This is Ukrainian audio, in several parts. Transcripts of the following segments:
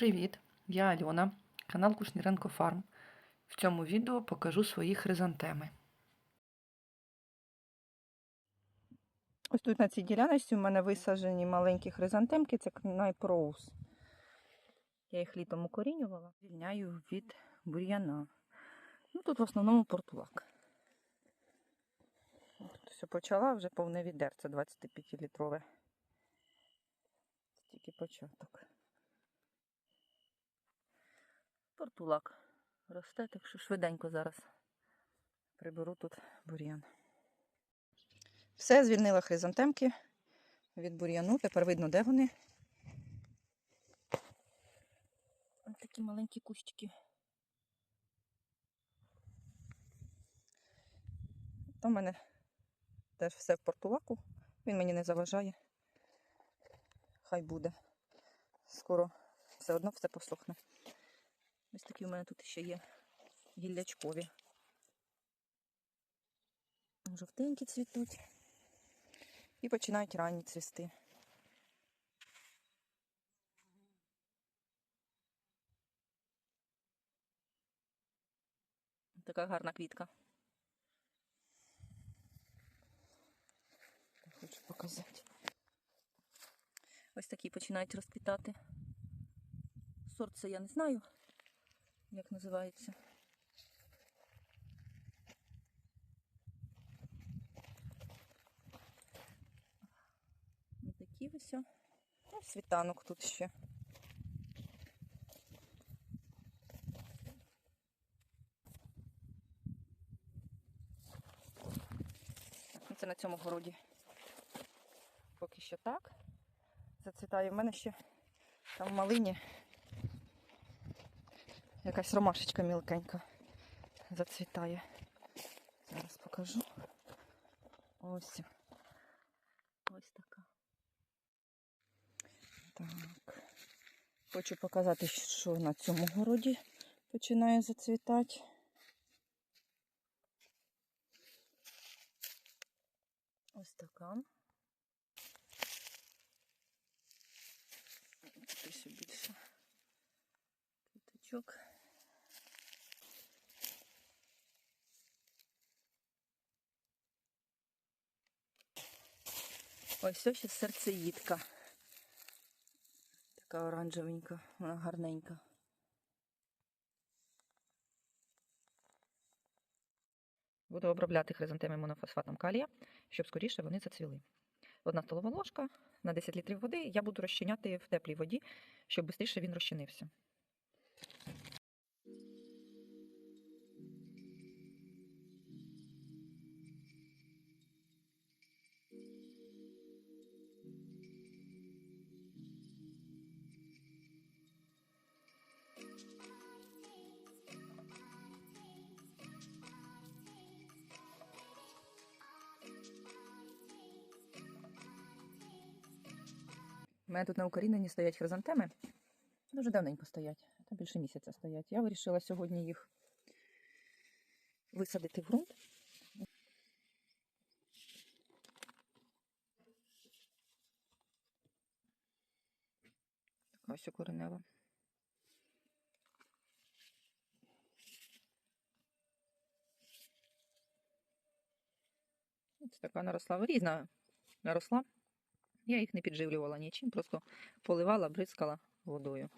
Привіт! Я Альона, канал Кушніренко Фарм. В цьому відео покажу свої хризантеми. Ось тут на цій діляночці у мене висаджені маленькі хризантемки, це Найпроус. Я їх літом укорінювала. Звільняю від бур'яна. Ну, тут в основному портулак. Тут все почала, вже повне відерце 25-літрове. Тільки початок. Портулак росте, так що швиденько зараз приберу тут бур'ян. Все, звільнила хризантемки від бур'яну. Тепер видно, де вони. Ось такі маленькі кущики. Там в мене теж все в портулаку. Він мені не заважає. Хай буде. Скоро все одно все посохне. Ось такі у мене тут ще є гіллячкові. Жовтенькі цвітуть. І починають ранні цвісти. Така гарна квітка. Хочу показати. Ось такі починають розквітати. Сорт це я не знаю, як називається. Ось такі ось. Ну, світанок тут ще. Ну, Це на цьому городі. Поки що так. Зацвітає. В мене ще там малині якась ромашечка мілкенька зацвітає. Зараз покажу. Ось. Ось така. Так. Хочу показати, що на цьому городі починає зацвітати. Ось така. Тут ще більше квіточок. Ось ось ще серцеїдка. Така оранжевенька, вона гарненька. Буду обробляти хризантеми монофосфатом калія, щоб скоріше вони зацвіли. Одна столова ложка на 10 літрів води я буду розчиняти в теплій воді, щоб швидше він розчинився. У мене тут на укоріненні стоять хризантеми. Дуже давненько стоять, та більше місяця стоять. Я вирішила сьогодні їх висадити в ґрунт. Така ось коренева. Ось така наросла. Різна наросла. Я їх не підживлювала нічим, просто поливала, бризкала водою.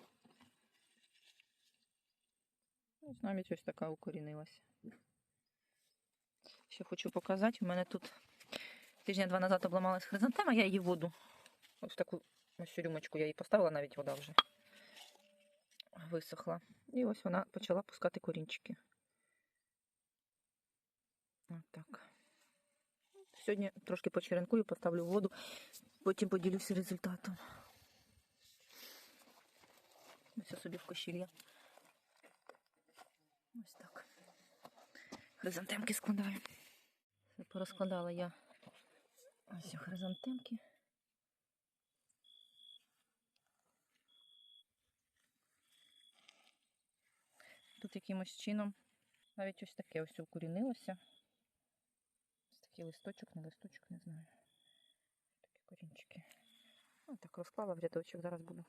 Ось навіть ось така укорінилася. Ще хочу показати, у мене тут тижня два назад обламалась хризантема, я її воду. Ось таку ось рюмочку я її поставила, навіть вода вже висохла. І ось вона почала пускати корінчики. Ось так. Сьогодні трошки почеренкую, поставлю воду, потім поділюся результатом. Ось собі в кошілля. Ось так. Хризантемки складаю. Порозкладала я. Ось хризантемки. Тут якимось чином навіть ось таке ось укорінилося. Такий листочок, не листочок, не знаю. Такі корінчики. Ось так розклала в рядочок, зараз буду